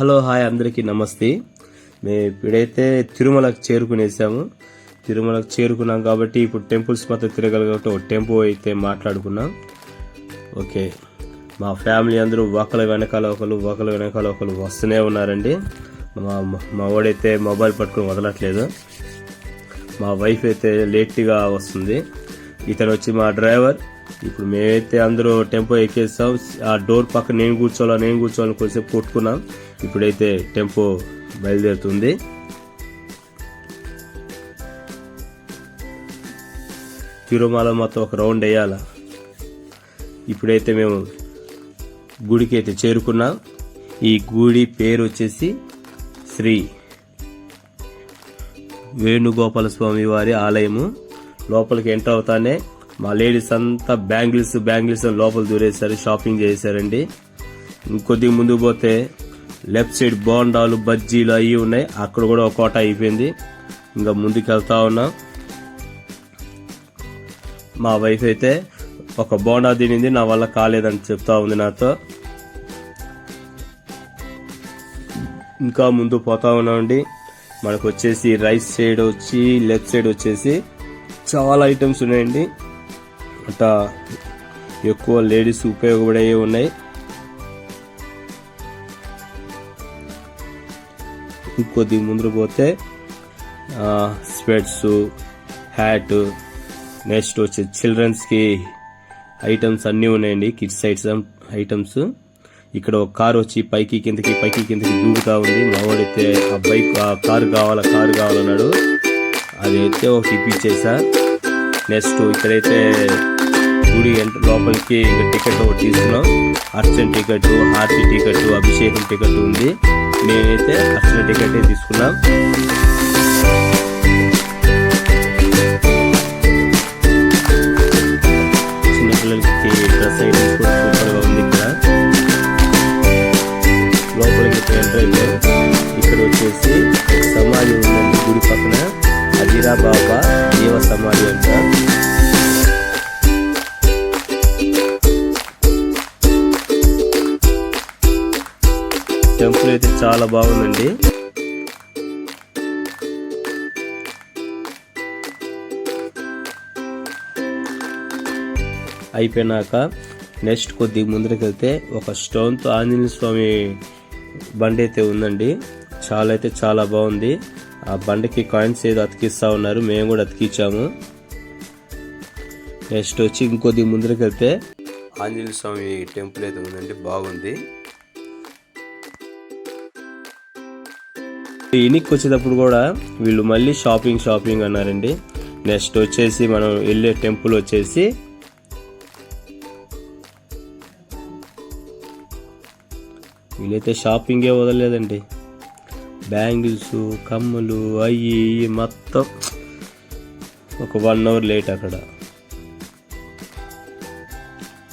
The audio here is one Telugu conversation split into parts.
హలో హాయ్ అందరికీ నమస్తే. మేము ఇప్పుడైతే తిరుమలకు చేరుకునేసాము తిరుమలకు చేరుకున్నాం కాబట్టి ఇప్పుడు టెంపుల్స్ మాత్రం తిరగలి కాబట్టి ఒక టెంపో అయితే మాట్లాడుకున్నాం. ఓకే. మా ఫ్యామిలీ అందరూ ఒకళ్ళ వెనకాల ఒకరు ఒకళ్ళ వెనకాల ఒకరు వస్తూనే ఉన్నారండి. మా మా వాడైతే మొబైల్ పట్టుకుని వదలట్లేదు. మా వైఫ్ అయితే లేట్గా వస్తుంది. ఇతను వచ్చి మా డ్రైవర్. ఇప్పుడు మేమైతే అందరూ టెంపో ఎక్కేస్తాం. ఆ డోర్ పక్కన నేను కూర్చోవాలా నేను కూర్చోవాలని కొద్దిసేపు కొట్టుకున్నాం. ఇప్పుడైతే టెంపో బయలుదేరుతుంది. తిరుమల మొత్తం ఒక రౌండ్ వేయాల? ఇప్పుడైతే మేము గుడికి అయితే చేరుకున్నాం. ఈ గుడి పేరు వచ్చేసి శ్రీ వేణుగోపాల స్వామి వారి ఆలయము. లోపలికి ఎంటర్ అవుతానే మా లేడీస్ అంతా బ్యాంగిల్స్ బ్యాంగిల్స్ లోపల దూరేశారు షాపింగ్ చేశారండి. ఇంకొద్దిగా ముందుకు పోతే లెఫ్ట్ సైడ్ బోండాలు బజ్జీలు అవి ఉన్నాయి. అక్కడ కూడా ఒక కోట అయిపోయింది. ఇంకా ముందుకు వెళ్తా ఉన్నాం. మా వైఫ్ అయితే ఒక బోండా తినింది నా వల్ల కాలేదని చెప్తా ఉంది నాతో. ఇంకా ముందు పోతా ఉన్నామండి మనకు వచ్చేసి రైట్ సైడ్ వచ్చి లెఫ్ట్ సైడ్ వచ్చేసి చాలా ఐటమ్స్ ఉన్నాయండి. అట ఎక్కువ లేడీస్ ఉపయోగపడే ఉన్నాయి. ఇంకొద్ది ముందు పోతే స్వెట్స్ హ్యాట్ నెక్స్ట్ వచ్చి చిల్డ్రన్స్కి ఐటమ్స్ అన్నీ ఉన్నాయండి. Kids item items. ఇక్కడ ఒక కార్ వచ్చి పైకి కిందకి పైకి కిందకి దూకుతా ఉంది. మావాడైతే ఆ బైక్ ఆ కారు కావాలా కారు కావాలన్నాడు. అది అయితే ఒకటి ఇప్పించేసా నెక్స్ట్ ఇక్కడైతే గుడి ఎంట లోపలికి టికెట్ ఒకటి తీసుకున్నాం. అర్చన్ టికెట్ హారతి టికెట్ అభిషేకం టికెట్ ఉంది. మేమైతే అర్చన టికెట్ తీసుకున్నాం. చిన్నపిల్లలకి డ్రెస్ ఐటమ్స్ కూడా సూపర్గా ఉంది ఇక్కడ. లోపలికి ఎంటర్ అయిపోయాం ఇక్కడ వచ్చేసి చాలా బాగుందండి. అయిపోయినాక నెక్స్ట్ కొద్ది ముందరికి వెళ్తే ఒక స్టోన్తో ఆంజనేయ స్వామి బండి అయితే ఉందండి. చాలా అయితే చాలా బాగుంది. ఆ బండికి కాయిన్స్ ఏదో అతికిస్తా ఉన్నారు. మేము కూడా అతికిచ్చాము. నెక్స్ట్ వచ్చి ఇంకొద్ది ముందరికి వెళ్తే ఆంజనేయ స్వామి టెంపుల్ అయితే ఉందండి. బాగుంది. ఇనికి వచ్చేటప్పుడు కూడా వీళ్ళు మళ్ళీ షాపింగ్ షాపింగ్ అన్నారండి. నెక్స్ట్ వచ్చేసి మనం వెళ్ళే టెంపుల్ వచ్చేసి వీళ్ళైతే షాపింగే వదలలేదండి. బ్యాంగిల్స్ కమ్ములు అయ్యి మొత్తం ఒక వన్ అవర్ లేట్ అక్కడ.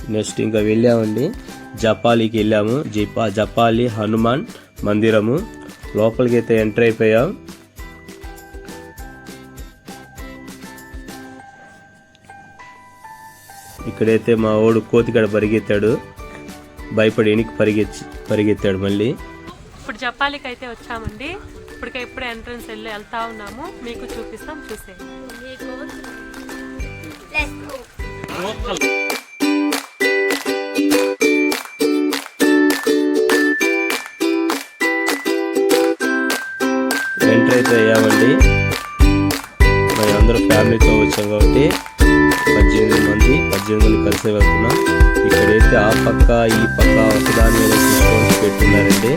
నెక్స్ట్ ఇంకా వెళ్ళామండి. జపాలికి వెళ్ళాము. జపా జపాలి హనుమాన్ మందిరము. లోపలికి అయితే ఎంటర్ అయిపోయాం. ఇక్కడైతే మా ఓడు కోతికాడ పరిగెత్తాడు. భయపడి వెనక్కి పరిగెత్తి పరిగెత్తాడు మళ్ళీ. ఇప్పుడు జపాలికి అయితే వచ్చామండి. ఇప్పటికే ఇప్పుడు ఎంట్రన్స్ వెళ్ళి వెళ్తా ఉన్నాము. మీకు చూపిస్తాం చూసే ఎంటర్ అయితే అయ్యామండి. మరి అందరూ ఫ్యామిలీతో వచ్చాం కాబట్టి పద్దెనిమిది మంది పద్దెనిమిది మంది కలిసి వెళ్తున్నాం ఇక్కడైతే ఆ పక్క ఈ పక్క ఒకదాని మీద తీసుకొని పెట్టున్నారండి.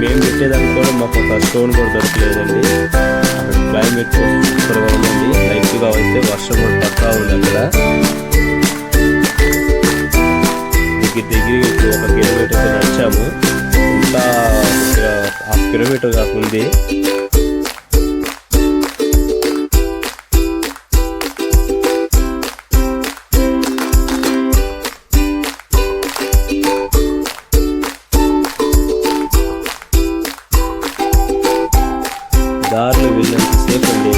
మేము పెట్టేదానికి కూడా మాకు ఒక స్టోన్ కూడా దొరకలేదండి. అక్కడ క్లైమేట్ సూపర్గా ఉందండి. లైట్గా అయితే వర్షం కూడా పక్కా ఉంది అక్కడ. దగ్గర దగ్గరికి ఒక కిలోమీటర్ నడిచాము. ఇంకా హాఫ్ కిలోమీటర్ దాకా ఉంది. దారిలో వెళ్ళినంతసేపు అండి.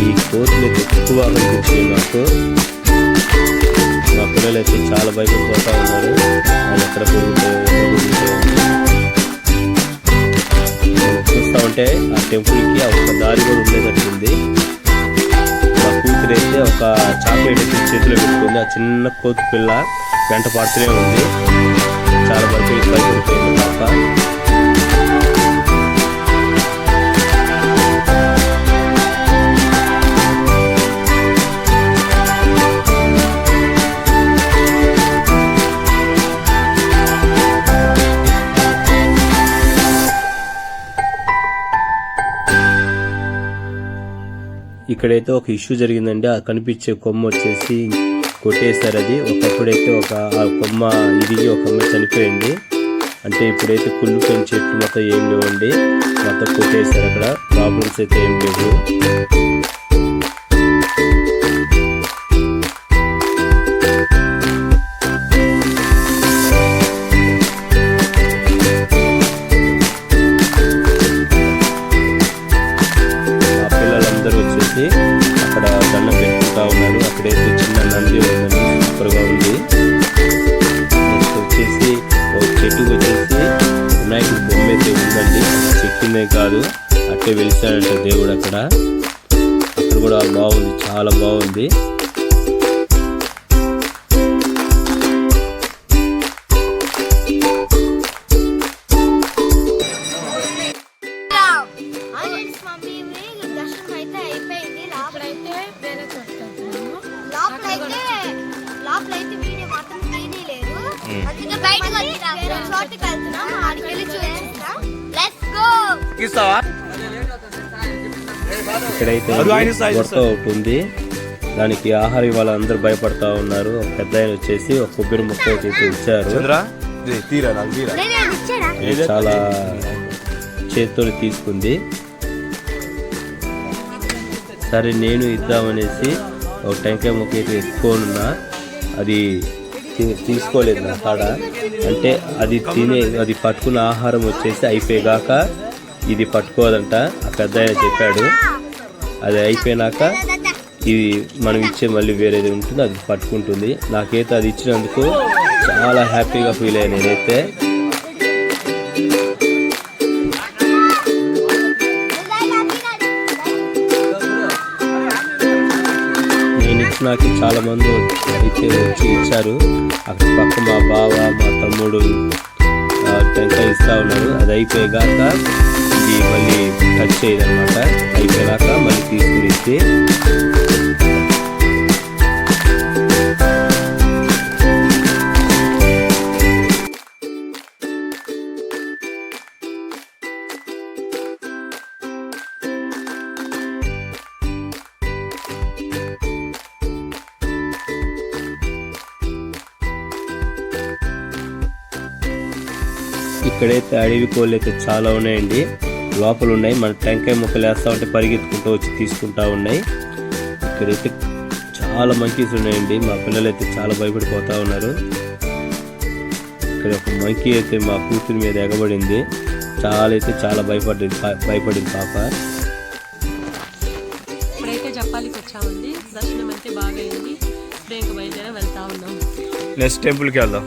ఈ కోతులు ఎక్కువ అనిపించింది నాకు. మా పిల్లలు అయితే చాలా భయపడిపోతా ఉన్నారు. అది ఎక్కడ పెరుగుతాయో అంటే ఆ టెంపుల్కి ఒక దారి కూడా ఉండేటట్టుంది. మా కూతురు అయితే ఒక చాక్లెట్ అయితే చేతిలో పెట్టుకుంది. ఆ చిన్న కోతి పిల్ల వెంట పడుతూనే ఉంది. చాలా భయపడి భయపడిపోయింది పాప. ఇక్కడైతే ఒక ఇష్యూ జరిగిందండి. ఆ కనిపించే కొమ్మ వచ్చేసి కొట్టేశారు అది ఒకప్పుడైతే ఒక ఆ కొమ్మ ఇరిగి ఒక అమ్మ చనిపోయింది. అంటే ఇప్పుడైతే కుళ్ళిపోయిన చెట్లు మొత్తం ఏం లేవండి. మొత్తం కొట్టేశారు అక్కడ. ప్రాబ్లమ్స్ అయితే ఏం లేవు. కాదు. అట్టే వెలిసాడంట దేవుడు అక్కడ. అక్కడ కూడా బాగుంది చాలా బాగుంది. బయటకు వెళ్తున్నాం ఆడికి వెళ్ళి గో ఇక్కడైతే వర్క్ అవుట్ ఉంది. దానికి ఆహారం ఇవాళ అందరూ భయపడతా ఉన్నారు. ఒక పెద్ద ఆయన వచ్చేసి ఒక కొబ్బరి ముక్క వచ్చేసి ఇచ్చారు. చాలా చేతితో తీసుకుంది. సరే నేను ఇద్దామనేసి ఒక టెంకాయ ముక్క అయితే ఎత్తుకోనున్నా. అది తీసుకోలేదు నా కాడ. అంటే అది తినే అది పట్టుకున్న ఆహారం వచ్చేసి అయిపోయేగాక ఇది పట్టుకోదంట. ఆ పెద్ద ఆయన చెప్పాడు. అది అయిపోయినాక ఇది మనం ఇచ్చే మళ్ళీ వేరేది ఉంటుంది అది పట్టుకుంటుంది. నాకైతే అది ఇచ్చినందుకు చాలా హ్యాపీగా ఫీల్ అయ్యాను నేనైతే. నేను చాలా మంది అయితే వచ్చి ఇచ్చారు. అక్కడ పక్క మా బావ మా తమ్ముడు టెంకాయ ఇస్తా ఉన్నారు. అది అయిపోయాక ఇది మళ్ళీ టచ్ చేయదనమాట అయిపోయాక మళ్ళీ తీసుకుని ఇస్తే ఇక్కడైతే అడవి కోళ్ళు అయితే చాలా ఉన్నాయండి. లోపల ఉన్నాయి మన టెంకాయ ముక్కలు వేస్తా ఉంటే పరిగెత్తుకుంటూ వచ్చి తీసుకుంటా ఉన్నాయి. ఇక్కడైతే చాలా మంకీస్ ఉన్నాయండి. మా పిల్లలు అయితే చాలా భయపడిపోతా ఉన్నారు. ఇక్కడ ఒక మంకీ అయితే మా కూతురి మీద ఎగబడింది. చాలా అయితే చాలా భయపడింది భయపడింది పాప. ఇప్పుడైతే జప్పాలికి వచ్చామండి. దర్శనం అయితే బాగా అయింది ఇప్పుడు ఇంక బయలుదేరి వెళ్తా ఉన్నాం. నెక్స్ట్ టెంపుల్కి వెళ్దాం.